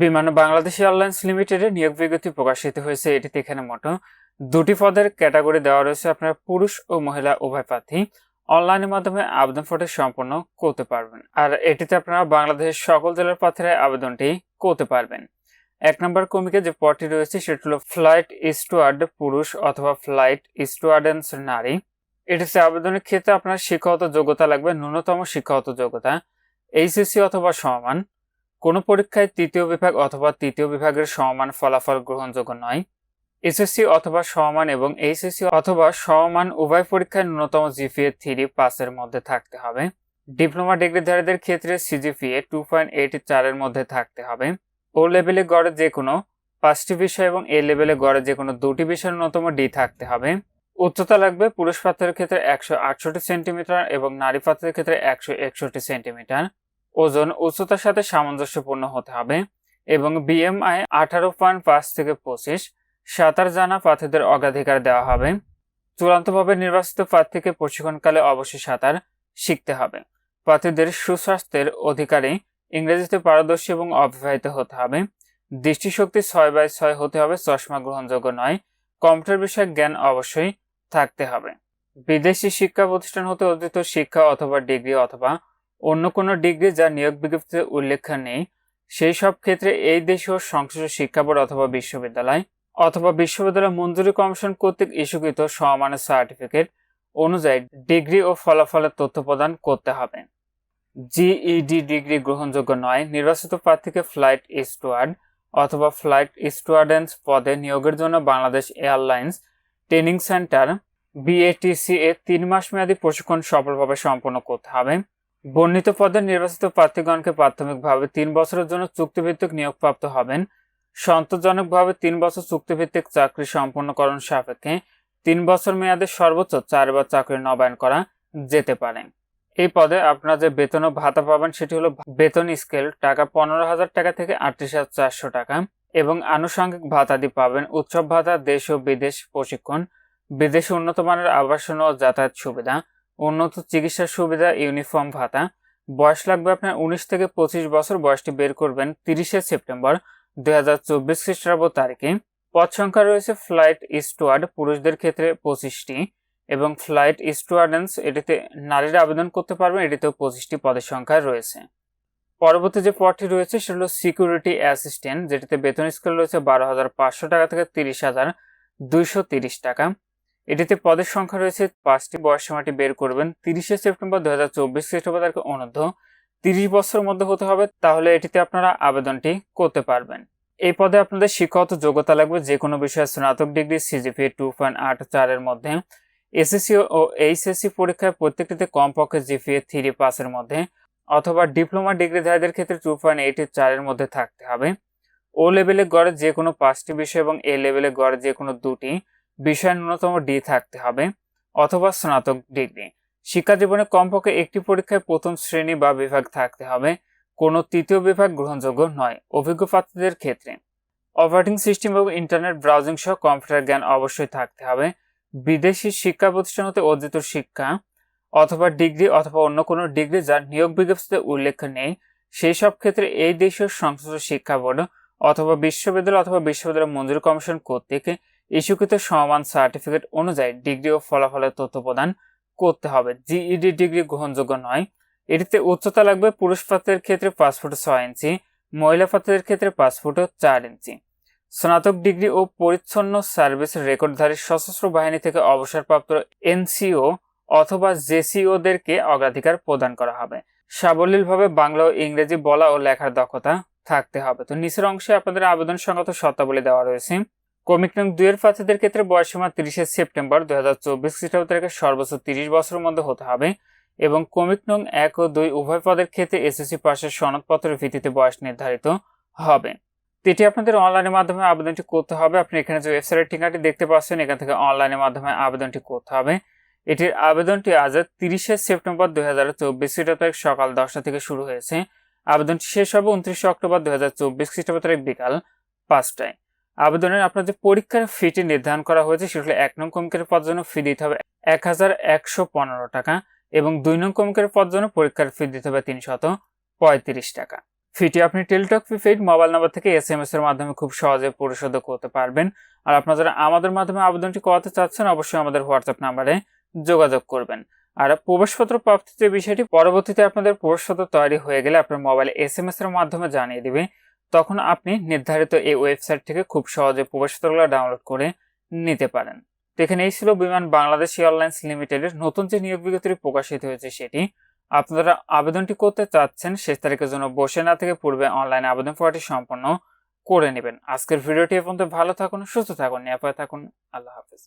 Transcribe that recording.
বিমান বাংলাদেশ এয়ারলাইন্স লিমিটেডের নিয়োগ বিজ্ঞপ্তি প্রকাশিত হয়েছে। এটিতে এখানে মোট দুটি পদের ক্যাটাগরি দেওয়া রয়েছে। আপনারা পুরুষ ও মহিলা উভয় প্রার্থী অনলাইনের মাধ্যমে আবেদন ফটো সম্পন্ন করতে পারবেন। আর এটিতে আপনারা বাংলাদেশের সকল জেলার প্রার্থীরা আবেদনটি করতে পারবেন। এক নম্বর কমিকে যে পদটি রয়েছে, সেটি হলো ফ্লাইট স্টুয়ার্ড পুরুষ অথবা ফ্লাইট স্টুয়ার্ডেন্স নারী। এটিতে আবেদনের ক্ষেত্রে আপনার শিক্ষাগত যোগ্যতা লাগবে, ন্যূনতম শিক্ষাগত যোগ্যতা, এইচএসসি অথবা সমান। কোনো পরীক্ষায় তৃতীয় বিভাগ অথবা তৃতীয় বিভাগের সমান ফলাফল গ্রহণযোগ্য নয়। এসএসসি অথবা সমান এবং এইচএসসি অথবা সমান উভয় পরীক্ষায় ন্যূনতম জিপিএ থ্রি পাসের মধ্যে থাকতে হবে। ডিপ্লোমা ডিগ্রিধারীদের ক্ষেত্রে সিজিপিএ টু পয়েন্ট এইট চারের মধ্যে থাকতে হবে। ও লেভেলে গড়ে যে কোনো পাঁচটি বিষয় এবং এ লেভেলে গড়ে যে কোনো দুটি বিষয়ের ন্যূনতম ডি থাকতে হবে। উচ্চতা লাগবে পুরুষ পাত্রের ক্ষেত্রে একশো আটষট্টি সেন্টিমিটার এবং নারী পাত্রের ক্ষেত্রে একশো একষট্টি সেন্টিমিটার। ওজন উচ্চতার সাথে সামঞ্জস্যপূর্ণ হতে হবে এবং বিএমআই আঠারো পয়েন্ট পাঁচ থেকে পঁচিশ সাঁতার জানা প্রার্থীদের অগ্রাধিকার দেওয়া হবে। চূড়ান্তভাবে নির্বাচিত প্রার্থীকে প্রশিক্ষণকালে অবশ্যই সাঁতার শিখতে হবে। প্রার্থীদের সুস্বাস্থ্যের অধিকারী ইংরেজিতে পারদর্শী এবং অবিবাহিত হতে হবে। দৃষ্টিশক্তি ছয় বাই ছয় হতে হবে, চশমা গ্রহণযোগ্য নয়। কম্পিউটার বিষয়ে জ্ঞান অবশ্যই থাকতে হবে। বিদেশি শিক্ষা প্রতিষ্ঠান হতে অর্জিত শিক্ষা অথবা ডিগ্রি অথবা অন্য কোনো ডিগ্রি যা নিয়োগ বিজ্ঞপ্তিতে উল্লেখ নেই, সেই সব ক্ষেত্রে এই দেশীয় সংশ্লিষ্ট শিক্ষা বোর্ড অথবা বিশ্ববিদ্যালয় অথবা বিশ্ববিদ্যালয় মঞ্জুরি কমিশন কর্তৃক ইস্যুকৃত সমমানের সার্টিফিকেট অনুযায়ী ডিগ্রি ও ফলাফলের তথ্য প্রদান করতে হবে। জিইডি ডিগ্রি গ্রহণযোগ্য নয়, নির্বাচিত প্রার্থীকে ফ্লাইট স্টুয়ার্ড অথবা ফ্লাইট স্টুয়ার্ডেন্স পদে নিয়োগের জন্য Bangladesh airlines training centre BATC এ তিন মাস মেয়াদী প্রশিক্ষণ সফলভাবে সম্পন্ন করতে হবে। বর্ণিত পদে নির্বাচিত প্রার্থীগণকে প্রাথমিকভাবে তিন বছরের জন্য চুক্তিভিত্তিক নিয়োগপ্রাপ্ত হবেন। সন্তোষজনকভাবে তিন বছর চুক্তিভিত্তিক চাকরি সম্পন্নকরণ সাপেক্ষে তিন বছর মেয়াদে সর্বোচ্চ চারবার চাকরি নবায়ন করা যেতে পারে। এই পদে আপনারা যে বেতন ও ভাতা পাবেন সেটি হলো বেতন স্কেল টাকা পনেরো হাজার টাকা থেকে আটত্রিশ হাজার চারশো টাকা এবং আনুষঙ্গিক ভাতাদি পাবেন উৎসব ভাতা দেশ ও বিদেশ প্রশিক্ষণ, বিদেশে উন্নত মানের আবাসন ও যাতায়াত সুবিধা উন্নত চিকিৎসা সুবিধা, ইউনিফর্ম, ভাতা। বয়স লাগবে আপনার উনিশ থেকে পঁচিশ বছর। বয়সটি বের করবেন তিরিশে সেপ্টেম্বর দুই হাজার চব্বিশ খ্রিস্টাব্দ তারিখে। পদ সংখ্যা রয়েছে ফ্লাইট স্টুয়ার্ড, পুরুষদের ক্ষেত্রে পঁচিশটি এবং ফ্লাইট স্টুয়ার্ডেন্স, এটিতে নারীরা আবেদন করতে পারবেন, এটিতেও পঁচিশটি পদের সংখ্যা রয়েছে। পরবর্তী যে পদটি রয়েছে, সেটা হলো সিকিউরিটি অ্যাসিস্ট্যান্ট, যেটিতে বেতন স্কেল রয়েছে বারো হাজার পাঁচশো টাকা থেকে তিরিশ হাজার দুইশো তিরিশ টাকা। এটিতে পদের সংখ্যা রয়েছে পাঁচটি, বয়স সীমাটি বের করবেন। তিরিশে সেপ্টেম্বর দু হাজার চব্বিশ খ্রিস্টাব্দ তারিখে অনূর্ধ্ব। তিরিশ বছরের মধ্যে হতে হবে, তাহলে এটিতে আপনারা আবেদনটি করতে পারবেন। এই পদে আপনাদের শিক্ষাগত যোগ্যতা লাগবে যে কোনো বিষয়ে স্নাতক ডিগ্রি, সিজিপি টু পয়েন্ট আট চারের মধ্যে, এসএসসি ও এইচএসসি পরীক্ষায় প্রত্যেকটিতে কমপক্ষে জিপিএ থ্রি পাসের মধ্যে, অথবা ডিপ্লোমা ডিগ্রিধারীদের ক্ষেত্রে টু পয়েন্ট এইট চারের মধ্যে থাকতে হবে। ও লেভেলে গড়ে যে কোনো পাঁচটি বিষয় এবং এ লেভেলে গড়ে যে কোনো দুটি বিষয়ের ন্যূনতম ডি থাকতে হবে অথবা স্নাতক ডিগ্রি শিক্ষা জীবনে কমপক্ষে একটি পরীক্ষায় প্রথম শ্রেণি বা বিভাগ থাকতে হবে, কোনো তৃতীয় বিভাগ গ্রহণযোগ্য নয়। অভিজ্ঞ প্রার্থীদের ক্ষেত্রে অপারেটিং সিস্টেম এবং ইন্টারনেট ব্রাউজিং সহ কম্পিউটার জ্ঞান অবশ্যই থাকতে হবে। বিদেশি শিক্ষা প্রতিষ্ঠান হতে অর্জিত শিক্ষা অথবা ডিগ্রি অথবা অন্য কোনো ডিগ্রি যার নিয়োগ বিজ্ঞপ্তিতে উল্লেখ নেই সেই সব ক্ষেত্রে এই দেশীয় সংশ্লিষ্ট শিক্ষা বোর্ড অথবা বিশ্ববিদ্যালয় অথবা বিশ্ববিদ্যালয় মঞ্জুরি কমিশন কর্তৃক ইস্যুকৃত সমান সার্টিফিকেট অনুযায়ী ডিগ্রি ও ফলাফলের তথ্য প্রদান করতে হবে। জিইডি ডিগ্রি গ্রহণযোগ্য নয়। এটিতে উচ্চতা লাগবে পুরুষ পাত্রের ক্ষেত্রে পাঁচ ফুট ছয় ইঞ্চি, মহিলা পাত্রের ক্ষেত্রে পাঁচ ফুট চার ইঞ্চি। স্নাতক ডিগ্রি ও পরিচ্ছন্ন সার্ভিস রেকর্ডধারী সশস্ত্র বাহিনী থেকে অবসরপ্রাপ্ত এনসিও অথবা জেসিওদেরকে অগ্রাধিকার প্রদান করা হবে। সাবলীলভাবে বাংলা ও ইংরেজি বলা ও লেখার দক্ষতা থাকতে হবে। তো নিচের অংশে আপনাদের আবেদন সংগত শর্তাবলী দেওয়া রয়েছে। কমিক নং দুইয়ের প্রার্থীদের ক্ষেত্রে বয়সীমা তিরিশে সেপ্টেম্বর দুই হাজার চব্বিশ খ্রিস্টাব্দ থেকে সর্বোচ্চ তিরিশ বছরের মধ্যে হতে হবে এবং কমিক নং এক ও দুই উভয় পদের ক্ষেত্রে এসএসসি পাশের সনদপত্রের ভিত্তিতে বয়স নির্ধারিত হবে। এটি আপনাদের অনলাইনের মাধ্যমে আবেদনটি করতে হবে। আপনি এখানে যে ওয়েবসাইটের ঠিকানাটি দেখতে পাচ্ছেন, এখান থেকে অনলাইনের মাধ্যমে আবেদনটি করতে হবে। এটির আবেদনটি আজ তিরিশে সেপ্টেম্বর দুই হাজার চব্বিশ তারিখ সকাল দশটা থেকে শুরু হয়েছে। আবেদনটি শেষ হবে উনত্রিশে অক্টোবর দুই হাজার চব্বিশ খ্রিস্টাব্দ তারিখ বিকাল পাঁচটায়। আবেদনের আপনার যে পরীক্ষার ফিটি নির্ধারণ করা হয়েছে সেগুলো এক নং কমিকের পদ জন্য ফি দিতে হবে এক হাজার একশো পনেরো টাকা এবং দুই নং কমিকের পদ জন্য পরীক্ষার ফি দিতে হবে তিনশত পঁয়ত্রিশ টাকা। ফিটি আপনি টেলিটক প্রিপেইড মোবাইল নাম্বার থেকে এস এম এস এর মাধ্যমে খুব সহজে পরিশোধ করতে পারবেন। আর আপনারা যারা আমাদের মাধ্যমে আবেদনটি করাতে চাচ্ছেন, অবশ্যই আমাদের হোয়াটসঅ্যাপ নাম্বারে যোগাযোগ করবেন। আর প্রবেশপত্র প্রাপ্তির বিষয়টি, পরবর্তীতে আপনাদের প্রবেশপত্র তৈরি হয়ে গেলে আপনার মোবাইলে এস এম এস এর মাধ্যমে জানিয়ে দিবে তখন আপনি নির্ধারিত এই ওয়েবসাইট থেকে খুব সহজে প্রবেশপত্রগুলো ডাউনলোড করে নিতে পারেন। তো এখানে এই ছিল বিমান বাংলাদেশ এয়ারলাইন্স লিমিটেডের নতুন যে নিয়োগ বিজ্ঞপ্তি প্রকাশিত হয়েছে সেটি। আপনারা আবেদনটি করতে চাচ্ছেন শেষ তারিখের জন্য বসে না থেকে পূর্বে অনলাইনে আবেদন ফর্মটি সম্পন্ন করে নেবেন। আজকের ভিডিওটি এ পর্যন্ত ভালো থাকুন, সুস্থ থাকুন, নিরাপদে থাকুন। আল্লাহ হাফিজ।